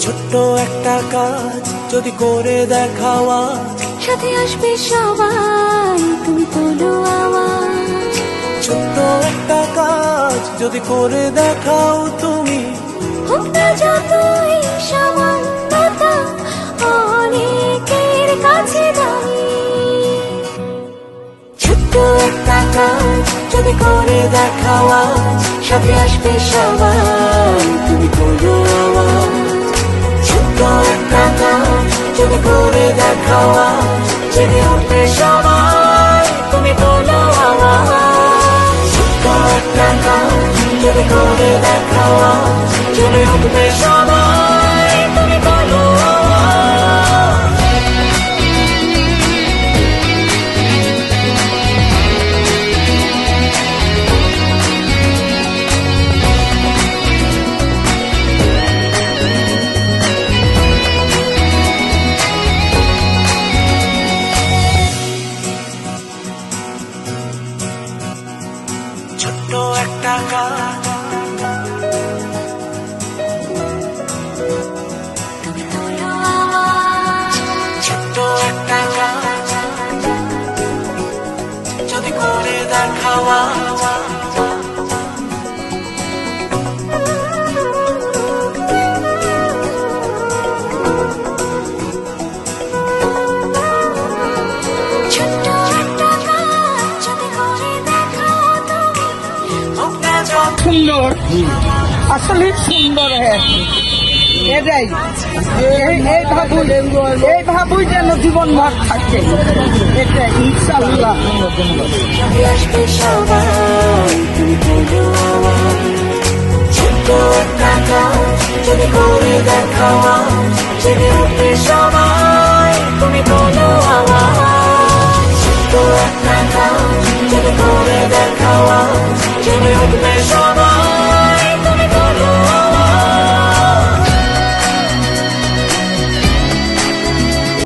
ছোট্ট একটা কাজ যদি করে দেখাও আজ। সাথে আসবে সবাই তুমি তোলো আওয়াজ ছোট্ট একটা কাজ যদি করে দেখাও তুমি। হোক না যতই সামান্যতা অনেকের কাছে দামি। ছোট্ট কাজ যদি করে দেখাও আজ সাথে আসবে সবাই। তুমি করো আওয়াজ ছোট্ট একটা কাজ যদি করে দেখাও আজ জেগে উঠবে সবাই। তুমি বলো আওয়াজ ছোট্ট একটা কাজ যদি করে দেখাও আজ জেগে উঠবে সবাই। ছোট্ট একটা আওয়াজ ছোট্ট একটা কাজ যদি করে দেখাও সুন্দর। আসলে সুন্দর এটাই এই- ভাবুই এই ভাবুই যেন জীবন ভর থাকে এটাই ইনশাল্লাহ উঠবে